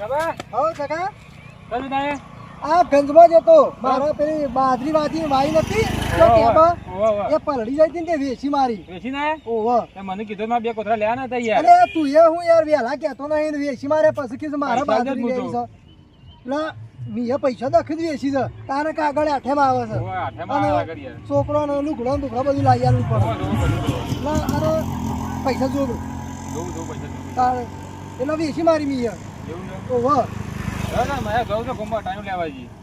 ખબર? હો કાકા. કયું તારે આ ગંજમાં જતો. મારા પેલી બાજરી વાજી વાઈ નથી. તો ટેબા ઓવો, ઓવો. એ પલડી જાય હતી ને વેચી મારી. વેચી ના ઓહો. તે મને કીધું મારે બે કોથળા લેવાના હતા યાર. અરે તું એ હું યાર વેલા કહેતો નહીં વેચી મારે પછી કીધું મારા બાજરી લેવી છે. લા મીએ પૈસા દખી જ છે. તારે કાગળ આઠેમાં આવે છે. છોકરો ને લુગડો ને બધું લાવી આલવું ઓવો, પડે લા અરે પૈસા જોડું તારે. એટલે વેચી મારી મીએ? ઓહો.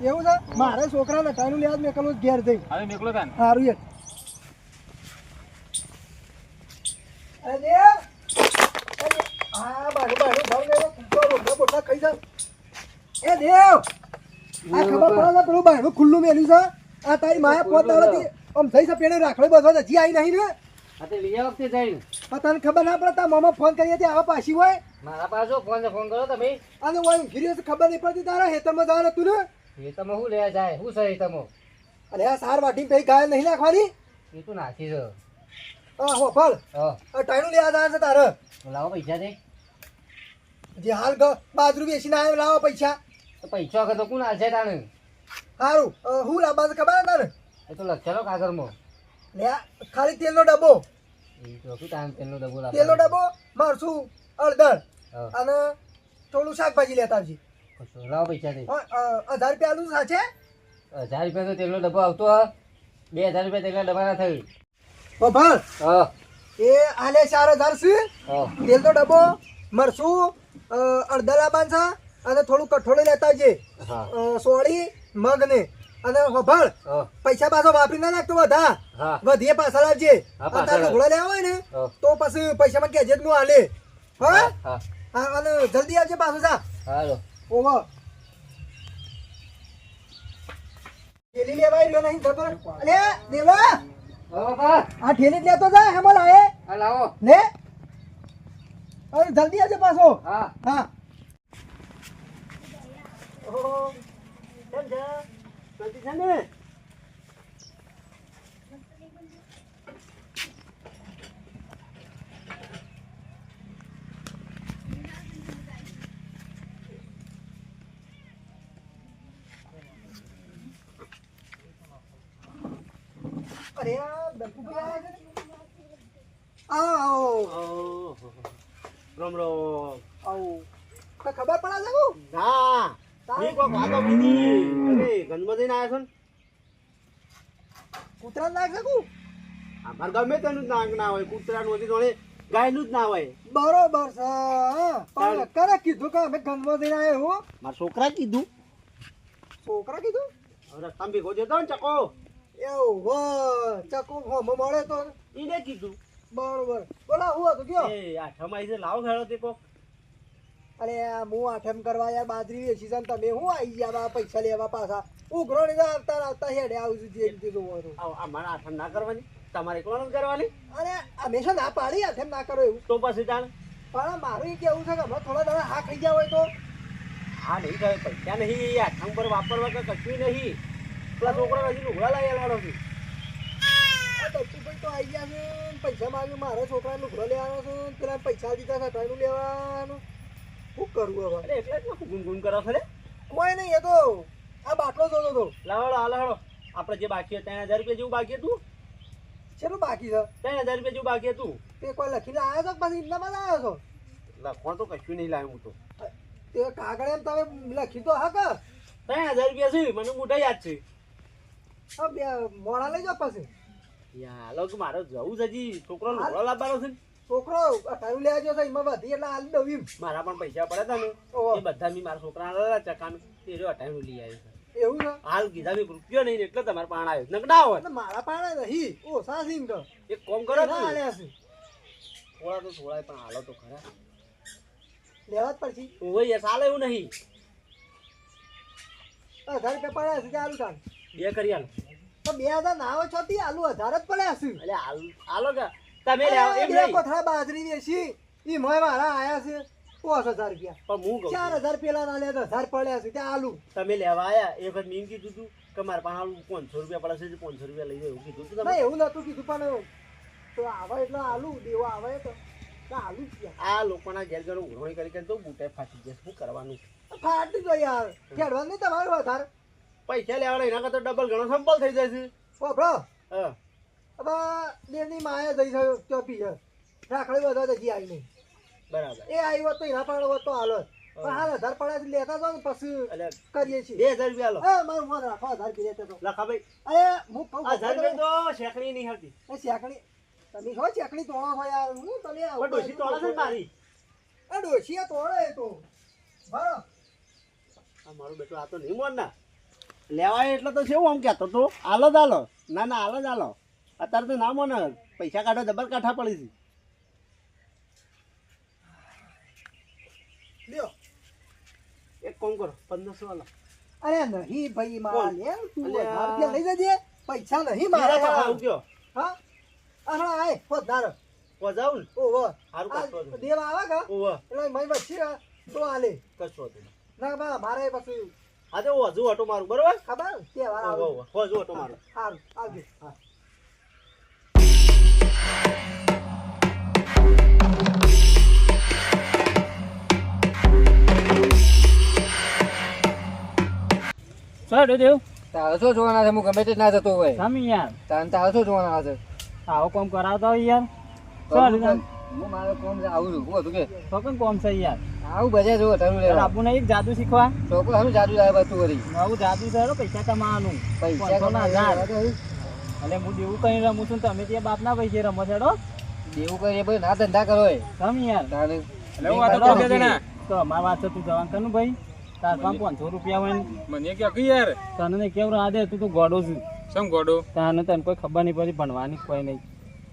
એવું છે? મારે છોકરાને ટાઈમ લેવા જ મેં કલું ઘેર જઈ. હવે મેકલો સારું યાર અરે દેવ બાજુ બાજુ ભાવ લેવો કૂતરો રોટલા બોટલા ખાઈ જા એ દેવ આ ખબર પડે પેલું બાયણું ખુલ્લું મેલ્યું છે? આ તારી માયા પોત દાડાથી આમ થઈ છે પેણે રાખડે બધો હજી આવી નહીં ને. તને ખબર ના પડે તારા મામા ફોન કરીએ આવા પાછી હોય? મારા પાસે ફોન ફોન કરો તમે. અને ઊંઘી છે ખબર નહીં પડતી તારા હેતમાં જવાનું તું ને? હેતમાં તમે શું લેવા જાય. હું છે એ તમે અરે આ સાર વાટી પૈ ગાય નહીં નાખવાની? એ તું નાખી છો. આ હો ફળ. આ ટાઈનું લેવા જાય છે તારે. લાવો પૈસા દે. જે હાલ ગ- બાજરું બેસી ના લાવો પૈસા. પૈસા વગર તો કોણ હાલશે તાને સારું હું લાવવા ખબર તારે એ તો લખેલો કાગળમાં. લે ખાલી તેલનો ડબ્બો. એ તો શું તાન તેલનો ડબ્બો તેલનો ડબ્બો મારશું. હા અને થોડું શાકભાજી લેતા આવજે. લાવ પૈસા દે હજાર રૂપિયા આલુ સાચે? હજાર રૂપિયા તો તેલનો ડબ્બો આવતો બે હજાર રૂપિયા તેલના ડબ્બા ના થયું. બભાર હા. એ આલે ચાર હજાર છે. તેલનો ડબ્બો મરસું અ, હળદર અને થોડું કઠોળ લેતા આવજે. સોળી મગ ને અને હોભાળ પૈસા પાછો વાપરી ના નાખતો બધા વધીએ પાછા લાવજે તારે લાવ. લેવા હોય ને તો પછી પૈસામાં કેજે જ હું હાલે હા. હા અને જલ્દી આવજે પાછો સા હાલો. ઓવા થેલી લેવા આવ્યો નહીં ખબર અલે દેવા હા બાપા આ ઠેલી લેતો જા હેમો લાવે. હા લાવો. લે. અરે જલ્દી આવજે પાછો. હા. હા. ઓહો. કેમ છે? છે ને અરે આ ડબ્બુ આવો રોમ રોમ. આવો. તો ખબર પડે છે ના. તારી? કોક વાતો કીધી. અરે ગંજમાં જઈને આવ્યા છો ને? કૂતરા નાખ શકું અમાર ગમે તેનું જ નાક ના હોય કૂતરાનું હોય જોડે ગાયનું જ ના હોય. બરોબર છે. પણ કરે કીધું કે અમે ગંદમાં જઈને આવ્યા હું? મારા છોકરા કીધું. છોકરા કીધું? અરે રસ્તામાં ભેગો જતો ને ચકો. એવું હો ચકુ મળે તો એને કીધું. બરોબર. બોલા હું હતું કયો? એ આઠમ આવી છે લાવો ખેડો તે કોક. અરે આ હું આઠમ કરવા યાર બાજરી વેચી છે તમે હું આવી ગયા બા પૈસા લેવા પાછા? ઉઘરો ને આવતા આવતા હેડે આવું છું જે રીતે જોવો તો આવ અમારે આઠમ ના કરવાની? તમારે કોણ કરવાની? અરે હંમેશા ના પાડી આઠમ ના કરો એવું. તો પછી જાણ પણ મારું એ કેવું છે કે હમણાં થોડા દાડા હા ખાઈ ગયા હોય તો? હા નહીં થાય પૈસા નહીં આઠમ પર વાપરવા કે કશું નહીં. પેલા છોકરા હજી લુગડા લઈ આવવાનો છે. તો આવી ગયા છે પૈસા માગ્યું મારા છોકરાને લુગડો લેવાનો છે પેલા પૈસા દીધા છે ટાઈનું લેવાનું. શું કરવું હવે? એટલે જ ના ગુનગુન કરો ખરે કોઈ નહીં એ તો આ બાટલો જોતો તો. લાવાડો આ લાવાડો આપણે જે બાકી ત્રણ હજાર રૂપિયા જેવું બાકી હતું? શેનું બાકી છે? ત્રણ હજાર રૂપિયા જેવું બાકી હતું? તે કોઈ લખીને આવ્યો છો પછી ઇન્દામાં જ આવ્યો છો? લખવાનું તો કશું નહીં લાવ્યું હું તો. તે કાગળ એમ તમે લખી તો હા કે ત્રણ હજાર રૂપિયા છે મને મોટા યાદ છે. હા બે મોડા લઈ જાઓ પછી. યાલો કે મારે જવું છે હજી છોકરો લુગડો લાવવાનો છે ને. છોકરો ટાઈમ લેવા છે એમાં વધી એટલે હાલ દઉં મારા પણ પૈસા પડ્યા હતા ને. એ બધા મી મારા છોકરા લાવ્યા ચકાનું. એ અટાણું લઈ આવ્યો છે. એવું છે? હાલ કીધા મેં રૂપિયો નહીં એટલે તમારે પાણ આવ્યો નક ના હોય. મારા પાડે નહીં. ઓ એમ તો એક કોમ કરો ના ને. આલ્યા છે. થોડા તો થોડા પણ હાલો તો ખરા. લેવા જ પડશે. ઓય યાર ચાલે એવું નહીં. હજાર રૂપિયા પડ્યા છે ચાલુ ચાલ. બે કરી હાલો તો બે હજાર ના આવે છો તી આલુ હજાર જ પડે હશે એટલે આલુ કે તમે લેવો એમ નહીં. કોથળા બાજરી વેચી ઈ મોય મારા આયા છે પાંચ હજાર રૂપિયા. પણ હું કહું ચાર હજાર પેલા ના લે તો હજાર પડ્યા છે ત્યાં આલુ. તમે લેવા આયા એ વખત મેં કીધું તું કે મારા પાસે આલુ પાંચસો રૂપિયા પડે છે પાંચસો રૂપિયા લઈ જાય એવું કીધું તું તમે. એવું નતું કીધું પણ તો આવે એટલે આલુ દેવો આવે તો. આલુ આ લોકોના ઘેર ઘર ઉઘરણી કરી તો બુટે ફાટી જશે. શું કરવાનું? ફાટી ગયો યાર. ખેડવાનું તમારું વધારે પૈસા લેવાના એના કરતા ડબલ ઘણો સંપલ થઈ જાય છે. ફોફળો હા. હવે દેવની માયા જઈ થયો તો પી રાખડી બધા હજી આવી નહીં. બરાબર. એ આવ્યો તો એના પાડો તો હાલો પણ હાલ હજાર પડ્યા છે લેતા તો પછી કરીએ છીએ. બે હજાર રૂપિયા લો. એ મારું ફોન રાખો હજાર રૂપિયા લેતા તો લખાભાઈ અરે હું કહું હજાર રૂપિયા તો શેકણી નહીં હતી એ શેકણી તમે ખબર શેકણી તોડો હોય યાર. હું આવું. ડોશી તોડા છે મારી? એ ડોશીએ તોડે તો. બરો આ મારું બેટું આ તો નહીં મોડ ના લેવાય એટલે તો શું આમ કહેતો તો? હાલો જ હાલો. ના ના હાલો જ હાલો. અત્યારે તો ના મને. પૈસા કાઢો જબર કાઠા પડી છે. લ્યો. એક કોમ કરો પંદરસો આલો અરે નહીં ભાઈ મારા? લે તું રૂપિયા લઈ જજે. પૈસા નહીં મારા આવું કયો? હા? અરે આય પોતાર પજાવું ને? ઓહો હારું નહીં. દેવ આવે કા? ઓવા એટલે મય આ તો આલે કશો ના બા મારે પછી આજે હું હજુ ઓટો મારું બરોબર ખબર તહેવાર ઓવા, આવે ઓવા. હજુ ઓટો મારું સારું આવજો હા ચાલો દેવ તારે શું જોવાના છે હું ગમે તે જ ના જતો હોય તમે યાર તારે તારે શું જોવાના છે આવો કોમ કરાવતા હોય યાર ચાલો હું મારો કોમ આવું છું. હું હતું કે તો કોમ છે યાર. આવું બજાર જો તારું લેવા. આપણને એક જાદુ શીખવા. સારું જાદુ લાવે બધું કરી નવું જાદુ છે પૈસા કમાવાનું. પૈસા ના હજાર. અને હું દેવું કઈ રમું છું તમે ત્યાં બાપના પૈસે રમો છો હેડો. દેવું કરીએ ભાઈ ના ધંધા કરો તમે યાર. એટલે હું તો ને. તો અમારી વાત છે તું જવાન કનું ભાઈ તાર પાંચ પાંચસો રૂપિયા હોય મને યાર? તને ને કેવું આ દે તું તો ગોડો છું. સમ ગોડો? તને તને કોઈ ખબર નહીં પડી ભણવાની કોઈ નહીં.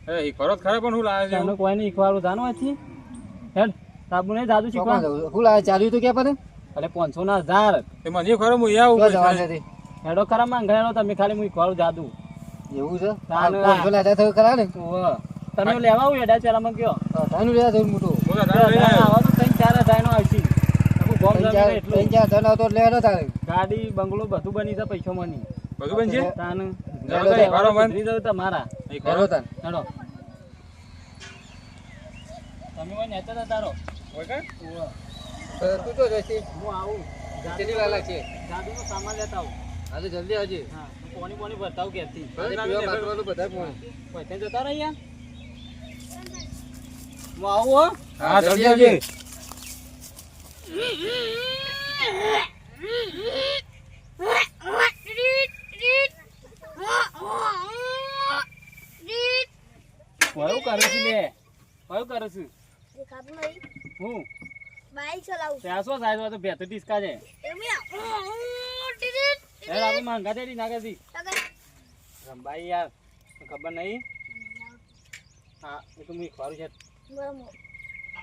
એ ખરો ખરા પણ હું લાવે છે. કોઈ નહીં શીખવાડું જાણો આથી. હેડ સાબુ નહીં જાદુ શીખવા શું લાવે ચાલ્યું તો ક્યાં પડે એટલે પાંચસો ના હજાર. એ મને ખરો હું આવું તો જવા પૈસા. નથી હેડો ખરા માંગા તમે ખાલી હું શીખવાડું જાદુ. એવું છે? પાંચસો ના થયું ખરા ને? તમે લેવા આવું એડા ચાલામાં કયો? તાનું લેવા થયું મોટું. હું તો તારે લઈને આવ્યો. આવા તો ત્રણ ચાર હજાર નો આવશે ગાડી બંગલો બધું બની છે પૈસો મની બધું બનશે? મન. એ કરો તમે કોઈ નેતા હતા તારો. હોય કે? તું તો જશે હું આવું. કેટલી વાર છે જાદુ નો સામાન લેતા આવું. આજે જલ્દી આવજે. હા પોણી પોણી ભરતા આવું ઘેરથી. આજે પીવા માટવાનું બધા પોણી. પૈસા જતા રહ્યા હું આવું હો. હા જલ્દી આવજે. કયું કરું છું લે. કયું કરું છું. દેખાતું નહીં હું? બાઈક ચલાવું ત્યાં શું સાહેબ તો ભેતું ટીસકા છે. યાર આપણે માંગા નાખે છે. રંબાઈ યાર ખબર નહીં? હા એ તો હું ખવારું છે.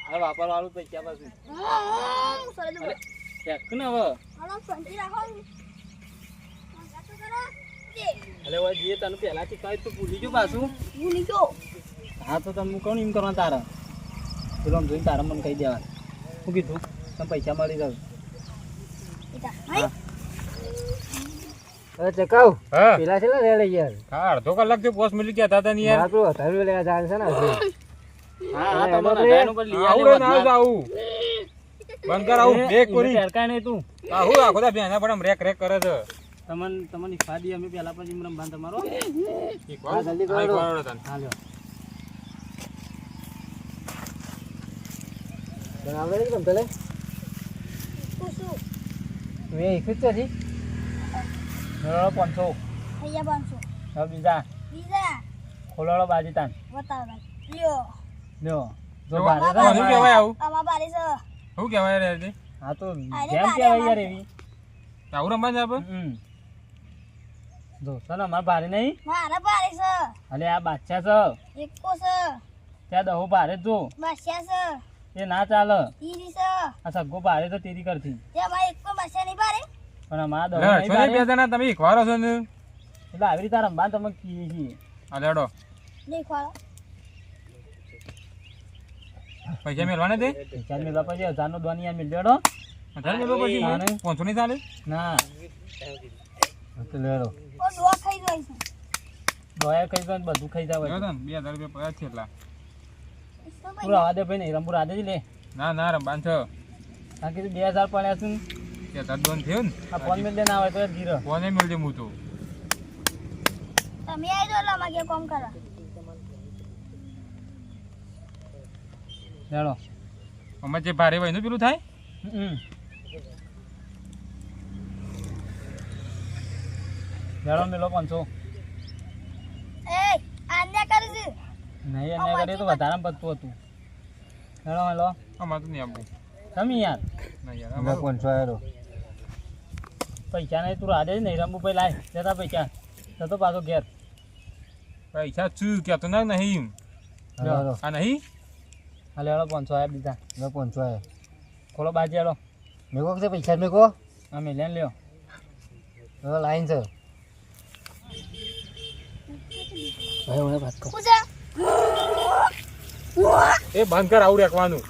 હવે વાપરવાળું પૈસા પાછું? ચેક ને હવે. એટલે હવે જે તને પહેલાથી કહ્યું તું ભૂલી ગયો પાછું? હા તો તમે કોણ એમ કરવા તારા. પેલો આમ જોઈને તારા મને કહી દેવા શું કીધું તમે પૈસા મળી જાવ હવે ચકાવ પેલા છે ને રેડે યાર હા અડધો કલાકથી પોસ્ટ મિલી ગયા હતા ને યાર. હથારું લેવા જવાનું છે ને હા હા તમારે હજારનું પર લઈ આવું આલે ના વધના. બંધ કર આવું એને કોરી. ટેરકાય નહીં તું. આવું આખો દા ભેંસા પણ આમ રેક રેક કરે છે. તમને તમને ફાદી અમે પેલા પછી એમ રમવાનું તમારો. હા, જલ્દી કરો. હા, લ્યો. તને આવડે છે રમતા લે? મેં શીખ્યું જ નથી. મેળો પાંચસો. હવે બીજા. ખોલાડો બાજી તાન. લ્યો. જો જો, ભારે આ છે શું આમાં કહેવાય છે. શું કહેવાય રે? હા તો જેમ કહેવાય યાર એવી. આવું રમવા જાય આપણે? હમ. જો ને અમારે ભારે નહીં? મારે ભારે છે. અલે આ બાદશાહ છે. એકો છે. ત્યાં દહો ભારે જો બાદશાહ છે. એ ના ચાલે. તીરી છે. આ સગ્ગો ભારે તો તેરી કરતી. ત્યાં ભાઈ એકો બાદશાહ નહીં ભારે. પણ અમાર દહો નહીં છો ને બે જણા? તમે ઈખવારો છો ને? એટલે આવી રીતે રમવા તમે કીએ છીએ. આ લેડો દેખવાળો પૈસા મેળવાને તે? ચાર મેળવા પછી હજાર નો દોનિયા દેડો હજાર મેળવો પછી? હા, નહીં. ચાલે? ના. લેડો ઓ ખાઈ જાય છે દોયા ખાઈ જાય ને બધું ખાઈ જાય તને બે હજાર રૂપિયા પડ્યા છે એટલા. પૂરા આદે ભાઈ નહીં રંબુ આદે જ લે. ના ના રમવાન છે કારણ કે બે હજાર પડ્યા છે ને તાર દોન થયું ને? આ ફોન મિલ દે ના આવે તો યાર ગીરો ફોને મેળજે હું તો તમે આવી જાઓ એટલે અમારે કોમ કરો ચાલો અમારે જે ભારે હોય એનું પેલું થાય? હમ. ચાલો મેલો પાંચસો એ આને કરીશ નહીં એને કરીએ તો વધારે પતતું હતું. મેળો મેલો. અમારે તો નહીં આપવું તમે યાર. ના યાર અમે પાંચસો આવ્યો પૈસા નહીં તું રાડે જ નહીં રંબુ ભાઈ લાય જતા પૈસા. જતો પાછો ઘેર. પૈસા છું કહેતો ના નહીં. હાલો આ નહીં? હાલે હેડો પાંચસો આવ્યા બીજા. મેં પાંચસો આવ્યા ખોલો બાજી હેડો મેકો છે પૈસા મેકો. આ લેન લ્યો. હવે લાઈન છે. ભાઈ હવે વાત કર. એ બંધ કર આવું રાખવાનું.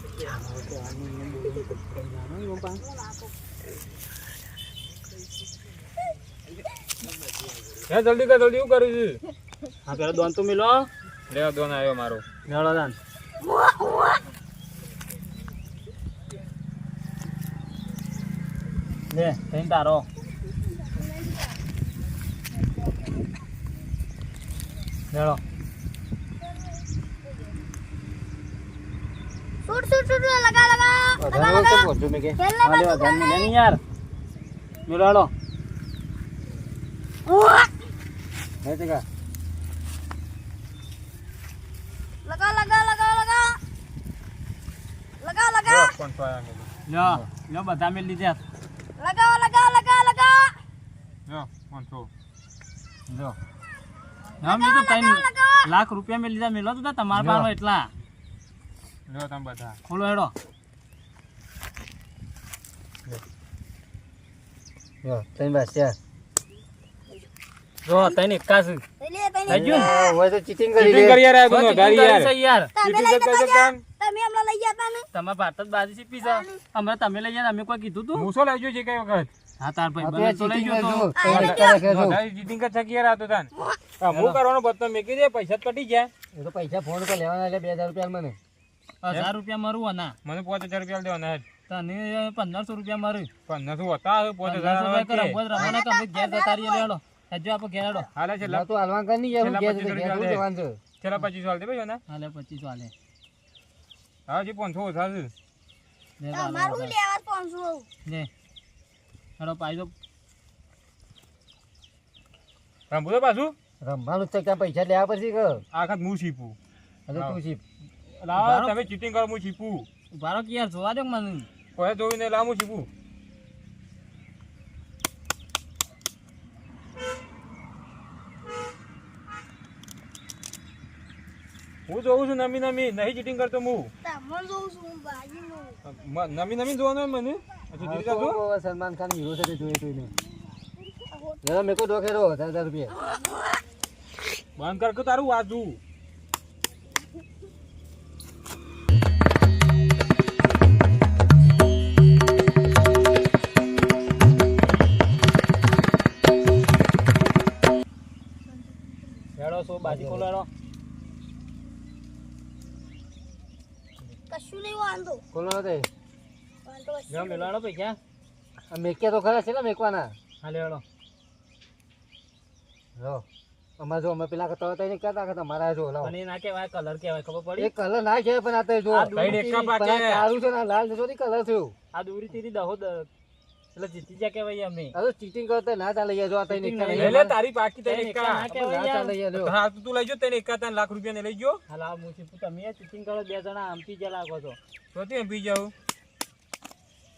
હે જલ્દી કર જલ્દી શું કરું છું? હા પેલો દોન તો મિલો. લેવા દોન આવ્યો મારો. મેળો દાન. લે થઈને તારો. મેળો શૂટ શૂટ શૂટ લગા લગા લગા. વખત જો મે કે. હાલે દાન મિલે નહીં યાર. મેળો હેડો હે તે કા લગા લગા લગા. લગા લગા. લગા કોણ તો આયા. લ્યો લ્યો બધા મે લીધા. લગા લગા લગા લગા લ્યો, તો. જો હા મેં તો ત્રણ લાખ રૂપિયા મેં લીધા મેલો તો તમારા પાસે એટલા. લ્યો તમે બધા. ખોલો હેડો. જો ત્રણ બસ ચાર. જો તઈને એકા છે થઈ ગયું? હોય તો ચીટિંગ કરી ચીટિંગ કરી યાર બધું ચીટિંગ યાર. યાર. ચીટિંગ લઈ કરતા કામ? તમે હમણાં લઈ ગયા તા ને તમે ભારત જ બાજી છે. પીસા હમણાં તમે લઈ ગયા અમે કોઈ કીધું તું? મૂસો લાવજો છે કઈ વખત? હા તાર ભાઈ બને તો લઈ ગયો તો. કરજો ત્રણ એકા રાખે જો વધારે ચીટિંગ કરતા કે યાર આ તાન. હું કરવાનો બદલો મેકી દે પૈસા જ કટી જાય એ તો પૈસા ફોન પર લેવાના એટલે બે રૂપિયા મને. હજાર રૂપિયા મારું ના મને પાંચ હજાર રૂપિયા દેવાના જ. તને પંદરસો રૂપિયા મારું. પંદરસો હતા હવે પાંચ હજાર પંદરસો આવે રૂપિયા કરો રમો ને કમ્પ્લીટ ઘેર જતા લેડો હજુ આપણે ઘેર હેડો. હાલે છે તો હાલવાન કર નહીં યાર ઘેર પચીસ ઘેર રૂપિયા જવાનું છે. છેલ્લા પચીસ વાળ દે ભાઈ ને હાલે પચીસ વાલે હા જી પાંચસો ઓછા છે. તમારું લેવા પાંચસો. લે. હેડો પાઈ રમવું તો પાછું? રમવાનું છે ત્યાં પૈસા લેવા પછી કર આખા હું છીપું. હવે તું શીપ લાવો તમે ચીટિંગ કરો હું છીપું. ઉભારો કે યાર જોવા દે મને. કોઈ જોઈને નહીં લાવ હું છીપું. હું જોઉં છું નમી નમી નહીં ચીટિંગ કરતો હું. તમને જોઉં છું હું બાજુનું નમી નમી જોવાનું હોય મને? સલમાન ખાન હીરો સાથે જોઈ તું જરા મેં કોઈ ડોકે દો હજાર હજાર રૂપિયા. બંધ કર કે તારું હેડો સો બાજી ખોલો કશું નહીં વાંધો. કોનો તે. પૈસા મેક્યા તો ખરા છે ને મેકવાના. જો અમારે જો અમે પેલા કરતા હતા એને કહેતા કે તમારા જો લાવો. અને ના કહેવાય કલર કહેવાય ખબર પડી? એક કલર ના છે પણ આ તો જો આ દૂધ એકા પાકે. પણ આ કાળું છે ને લાલ છે કલર થયું. આ દોરી તીરી દહો એટલે જીતી ગયા કહેવાય અમે આ ચીટિંગ કરતા ના ચાલે યાર જો આ તઈ Cheating નિકલ લે લે તારી પાકી તને તને એકા એકા ના ના કહેવાય યાર. ચાલે યાર હા તું લઈ જો તને એકાવન લાખ રૂપિયા ને લઈ ગયો. હાલ તમે ચીટિંગ કરો બે જણા આમથી જ લાગો છો. તો તે પી જાવ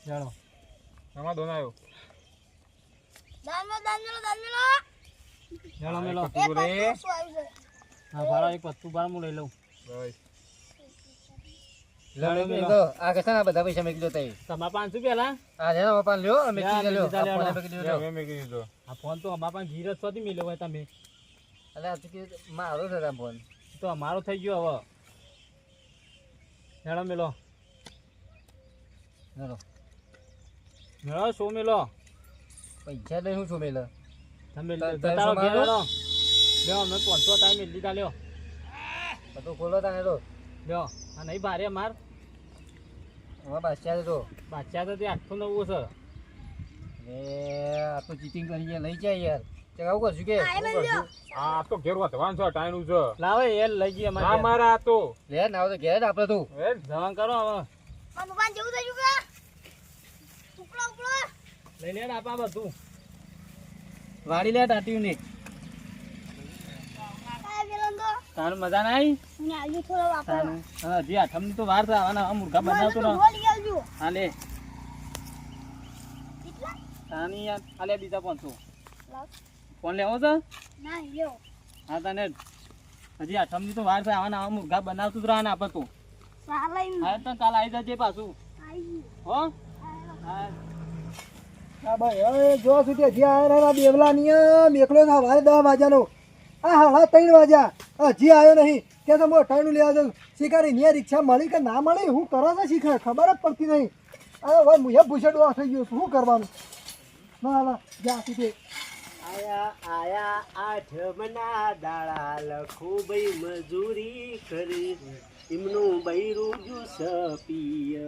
જાણો. આમાં દોન આવ્યો દાન મેલો દાન મેલો. દાન મેલો જાણો મેલો રે હા ભાડો એક પત્તું બાર હું લઈ લઉં. બસ. અમારા પાસે ધીરજ શોધી મિલ્યો હોય તમે. એટલે આ તો કીધું મારો છે ફોન. તો અમારો થઈ ગયો હવે. હેડો મેલો. મેળો શું મેલો? પૈસા લઈ હું શું મેલો. તમે તારો લો શું ઘેર? હેડો લ્યો અમે પાંચસો ટાઈમ મેળ લીધા લ્યો. બધું ખોલો તાને તો. લ્યો આ નહીં ભારે માર હવે બાદશાહ તો. બાદશાહ તો તે આખું નવું છે. એ આ તો ચીટિંગ કરી લઈ જાય યાર. તે કરશું કે? આ એમ આ તો ઘેર વધવાનું છે ટાઈનું છે. લાવે એ લઈ જઈએ અમારે મારા આ તો. લે ના તો ઘેર આપણે તું. હે જવાન કરો હવે. મારા જેવું ઉપડો લઈ લે આપા બધું. વાળી લે ટાટ્યું ને આ તારું મજા ના આવી? હા હજી આઠમની તો વાર છે આવાના આ મુર્ગા બનાવતો તો રહો. બોલી આલજો હા લે. તાની યાર આ લે બીજા પાંચસો. ફોન લેવો છે? ના હા તને. હજી આઠમની તો વાર છે આવાના આવા મુર્ગા બનાવતો જ ને તો. સાલા ઈન હા તો કાલ આવી જજે પાછું. હો. હા. હા ભાઈ, હવે જો સુધી હજી આવ્યા ના બેવલા નિયમ એકલો જ સવારે દસ આ હાડા ત્રણ વાગ્યા. હજી આવ્યો નહીં. કે તો હું લેવા જાઉં. શિકારી ત્યાં રિક્ષા મળી કે ના મળી? હું કરો છો શીખર ખબર જ પડતી નહીં. અરે હવે હું એ ભૂસડવા થઈ ગયો શું કરવાનું? ના ના જ્યાં સુધી. આયા આયા, આઠમના દાડા લખો ભાઈ મજૂરી કરી. એમનું બૈરું જ્યુસ પીય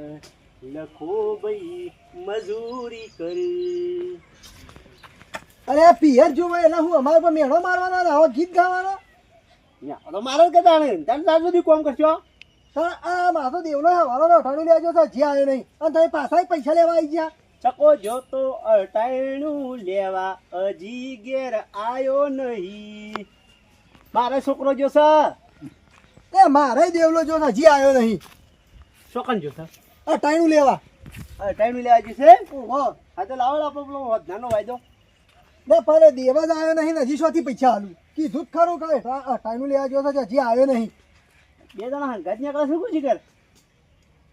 લખો ભાઈ મજૂરી કરી. અરે આ પિયર જોવા એના હું અમારે પર મેળો મારવાનો ને આવો ગીત ગાવાનો? યા, તો મારો જ જાણે તાર તાર સુધી કોમ કરશો? સર આ માથો દેવલો નો અઠાણું લેજો તો હજી આવ્યો નહીં. અને તમે પાછા પૈસા લેવા આવી ગયા. ચકો જો તો અટાયણું લેવા હજી ઘેર આવ્યો નહીં. મારો છોકરો જોશે એ મારે દેવલો જો હજી આવ્યો નહીં. છોકન જોશે અટાણું લેવા. અટાયણું લેવા જશે હા તો લાવો આપણો પેલો વધનાનો વાયદો. ને પણ દેવા જ આવ્યો નહીં હજી શોથી પૈસા આલું. કીધું ખરું કે ટાઈમ લેવા જો છે હજી આવ્યો નહીં. બે જણા હંગાત નીકળે શું કુછી કર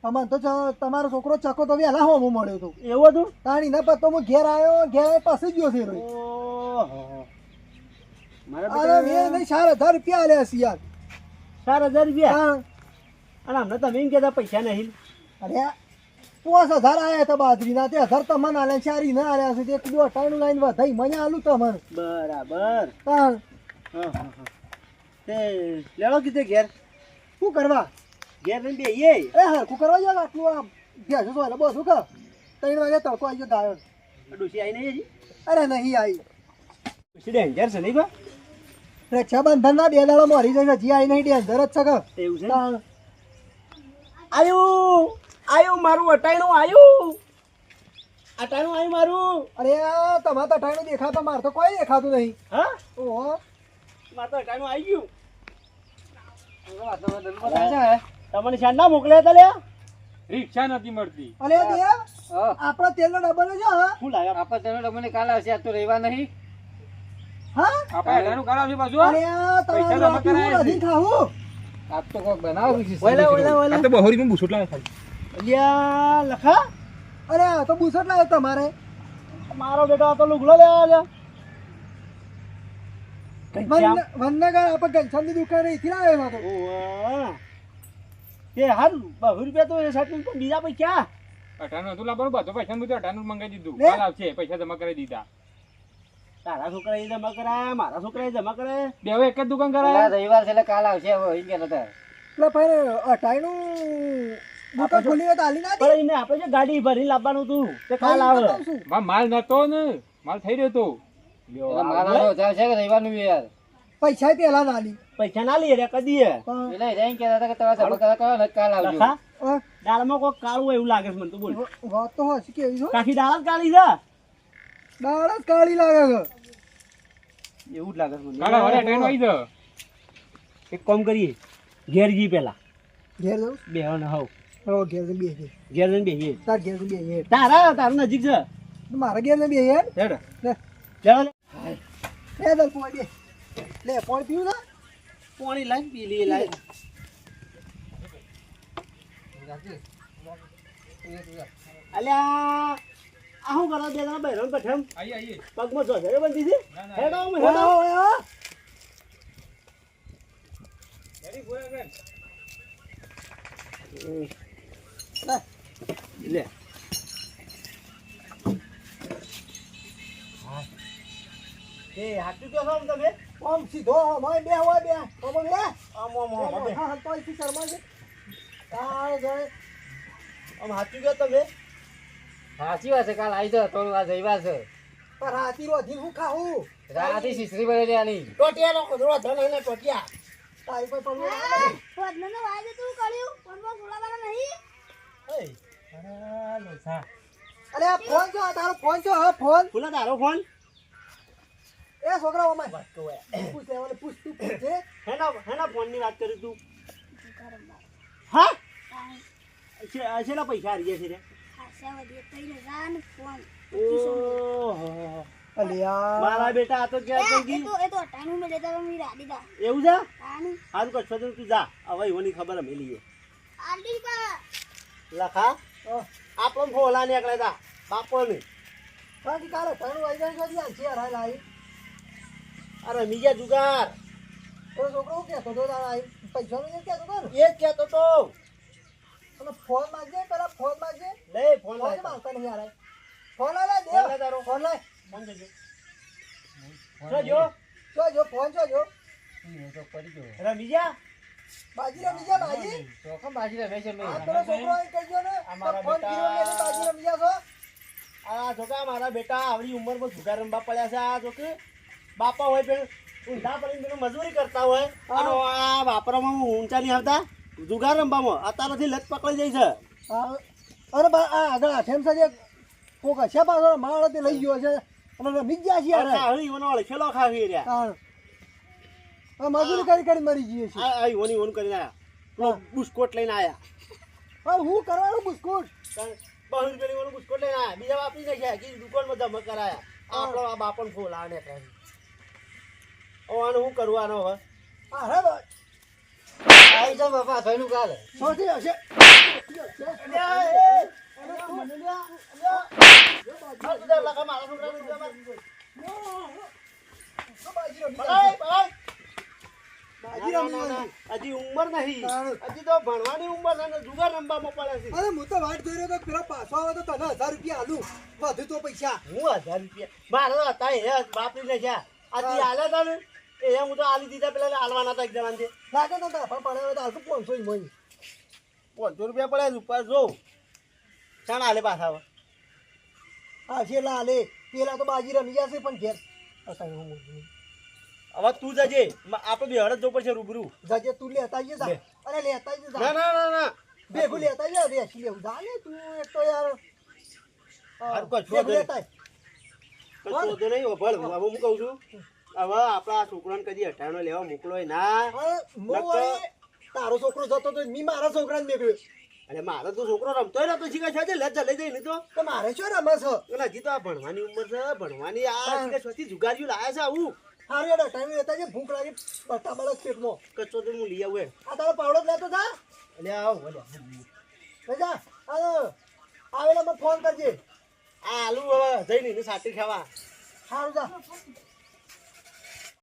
અમાર તો તમારો છોકરો ચકો તો વહેલા હોમો મળ્યો હતો એવું હતું? તાણી ના પતો હું ઘેર આવ્યો ઘેર પાસે જ ગયો છે. ઓહો. મારા મેં નહીં ચાર હજાર રૂપિયા આલ્યા છે યાર. ચાર હજાર રૂપિયા? હા. અને અમને તમે કહેતા પૈસા નહીં. અરે પાંચ હજાર આયા હતા બાજરીના તે હજાર તમને આલ્યા ચારી ના આલ્યા છે તે કીધું અટાણું લાઈન વધાઈ મને આલું તમને. બરાબર. તાણ. હા હા હા. તે લેવો કીધે ઘેર? શું કરવા? ઘેર રહીને બેહીએ? એ હરખું કરવા જાવ આટલું આ ભેંસો તો એટલે બધું કર ત્રણ વાગે તડકો આવી ગયો ગાયો. ડોસી આવી નહીં હજી? અરે નહીં આવી ડોસી ડેન્જર છે નહીં બા રક્ષાબંધન ના બે દાડો મારી જાય જી આવી નહીં ડેન્જર જ છે કે એવું છે? તાણ. આયું મારું અટાણું આયું. અટાણું આયું મારું? અરે તમારે તો અટાણું દેખાતો મારે તો કોઈ દેખાતું નહીં. હા? ઓહો. મારે તો અટાણું આવી ગયું. તમને શાન ના મોકલ્યા હતા લે રિક્ષા નથી મળતી. અરે દેવ હા. આપણો તેલનો ડબ્બો લેજો હા. શું લાવ્યા આપણે કાલ આવશે તો રહેવા નહીં. હા? આપણે અઢારનું કરાવશે પાછું અરે પૈસા જમા આપ્યું હું કરાયા છે. નથી ખાવું. આજ તો કોક બનાવો છે. ઓલા ઓલા આ તો બહોરીમાં બુસુટ લાવે ખાલી. અલ્યા લખા? અરે આ તો બુસટ લાવ્યો તમારે. મારો બેટો આ તો લુગડો લેવા આવ્યો. વન- આપણે ઘનશ્યામની દુકાને અહીંથી લાવ્યો હતો ઓવા. હાલ બહુ રૂપિયા તો એ સાચું પણ બીજા પૈસા? અઢારનું હતું લાવવાનું બધું પૈસા બધું અઢારનું મંગાવી દીધું. કાલ આવશે પૈસા જમા કરી દીધા. તારા છોકરા એ જમા કરાય મારા છોકરા એ જમા કરે બે એક જ દુકાન કરાયા? રવિવાર છે એટલે કાલ આવશે હવે એમ હતા. એટલે ભાઈ અટાઈનું દુકાન ખુલ્લી હોય તો હાલી ના દે. પણ એને આપણે જે ગાડી ભરી લાવવાનું તું તે કાલ આવે. માં માલ નતો ને માલ થઈ રહ્યો તો. છે કે રવિવારનું યાર. પૈસા પેલા ના લી પૈસા ના લઈએ રે કદીએ. પણ, એટલે એમ કહેતા હતા કે તમે જમા કરા કરો ને કાલ આવજો. દાળમાં કોઈ કાળું હોય એવું લાગે છે મને તો બોલ. વાત તો હશે કેવી છો કાકી દાળ કાળી છે? દાળ જ કાળી લાગે છે. એવું જ લાગે છે મને. કાલે વડે ટ્રેન આવી જાવ એક કામ કરીએ ઘેર જી પેલા ઘેર જવું બે હવ. હો ઘેર જઈને બેસીએ ઘેર જઈને બેહીએ. તાર ઘેર જઈને બેસીએ તારા તારું નજીક છે. મારા ઘેર જઈને બેસીએ હેડ. લે. લે દલ પોણી લે પોણી પીવું ના પાણી લાઈ પી લઈએ લાઈ. અલ્યા આ શું કરો બે જણા બહેરાન બેઠા એમ? આઈએ આઈએ. પગમાં બંધી છે. હેડ હેડ. લે. એ છો આમ તમે? સીધો હોય, બે હોય બે. હા, હા, તો છે. તારે જાય. હાચું કહો તમે. હાચી વાત છે કાલ આવી જાવ તો આ જઈવા છે. પણ રાતી રોધી હું ખાવું? રાતે શીશરી ભરેલી આની ટોટિયા નો કદરો ધન એને ટોટિયા. તારી પર પડવું પોદનાનો વાયદો તું કર્યું. ફોનમાં બોલાવાના નહીં અરે આ ફોન છો તારો ફોન છો હા ફોન. ખુલ્લા તારો ફોન? એ છોકરા ઓમાય પૂછ લેવાને પૂછ તું પૂછે હેના હેના ફોનની વાત કરી તું હા? છે- આ પૈસા હારી ગયા છે રે. મારા બેટા આ તો ક્યાં ગઈ એ તો અટાણું મેં લેતા મેં રાડી દા. એવું છે? કશો તું જા. હવે એવાની ખબર અમે લઈએ. લખા? આપણો ભોલા નીકળે તા બાપો ને બાકી કાલે તારું આવી જાય છે આ છે હરાય લાઈ અરે બીજા જુગાર. તો છોકરો હું કહેતો તો પૈસા કહેતો તો એ જ કહેતો તો. અને ફોન માંગજે પેલા ફોન માંગજે લે ફોન ફોન લાય માંગતા નહીં યાર. ફોન લે દે તારો. ફોન લે ફોન દેજો જો જો. ફોન જો જો. તો પડી ગયો. અરે મીજા બાજી રમી બાજી? ચોખમ બાજી રમે છે? આ તારો છોકરો આઈ કહેજો ને અમારા ફોન બેટા. ને બાજી રમી છો. આ છોકરા મારા બેટા આવડી ઉંમરમાં જુગાર રમવા પડ્યા છે આ છોકરી બાપા હોય પેલું ઊંધા પડીને પેલું મજૂરી કરતા હોય. અને આ વાપરામાં ઊંચા નહીં આવતા જુગાર રમવામાં. અત્યારેથી લત પકડી જાય છે. અરે બા આ આગળ આઠેમ સાજે કોક હશે પાછો લઈ ગયો છે. અને રમી ગયા આ હળી ખાવી રહ્યા. મજૂરી કરી કરી મરી જઈએ છે આ ઈવોની ઈવોનું કરીને આયા. બુસ્કોટ લઈને આયા. હવે હું કરવાનું બુસ્કોટ? બહુર કરી રૂપિયાની બુસ્કોટ લઈને આયા. બીજા વાપરી નાખ્યા કે દુકાનમાં જમા કરાયા. આપણો આ બાપણ ફૂલ આને કરી આનું શું કરવાનો હવે. હા હે ભાઈ આવી જાવ બાપા થઈનું કાલે સોથી હશે. મારા છોકરાને બાજી રમી પકડાય, પકડાય. બાજી ના, રમી ના, ના, જાય. હજી ઉંમર નહીં. હજી તો ભણવાની ઉંમર છે ને જુગાર રમવામાં પડે છે. અરે હું તો વાટ જોઈ રહ્યો તો પેલા પાછો આવે તો તને હજાર રૂપિયા આલું. વધુ તો પૈસા. હું હજાર રૂપિયા? મારે તો હતા એ વાપરી લે છે ને. એ હું તો આલી દીધા પેલા હાલવાના હતા એક જણા છે લાગે તો પણ પડે તો હાલ પાંચસો જ મળી. પાંચસો રૂપિયા પડે ઉપર જો. ચાણ આલે પાછા હા છેલ્લા આલે પેલા તો બાજી રમી જશે પણ ઘેર. અસાઈ હું મૂકી. હવે તું જજે. આપણે બે હળદ જવું પડશે રૂબરૂ. જજે તું લેતા જજે અરે લેતા જજે ના જા. ના ના ના ભેગું લેતા જા રેસી લેવું. જા ને તું એક તો યાર. હા, કો છો. લેતા. કશો વાંધો નહીં હવે હવે હું કહું છું? હવે આપણા છોકરાને કદી હટાણો લેવા મોકલો ના. હા, તારો છોકરો જતો તો મી મારા છોકરાને મેળવ્યો અને મારો તો છોકરો રમતો નતો શીખે છે? લજ લઈ જઈ તો. તો મારે શું રમે છે? એટલે હજી તો આ ભણવાની ઉંમર છે ભણવાની આ. શીખે છોથી જુગારીઓ લાયા છે આવું. હારું યાર ટાઈમ લેતા જે ભૂખ લાગી બટા બળક પેટમાં કચો તો હું લઈ આવું. આ તારો પાવડો જ લેતો જા. એટલે આવો એટલે લે જા. આવેલા મને ફોન કરજે. આ આલુ હવે જઈ એને સાટી ખાવા. સારું જા.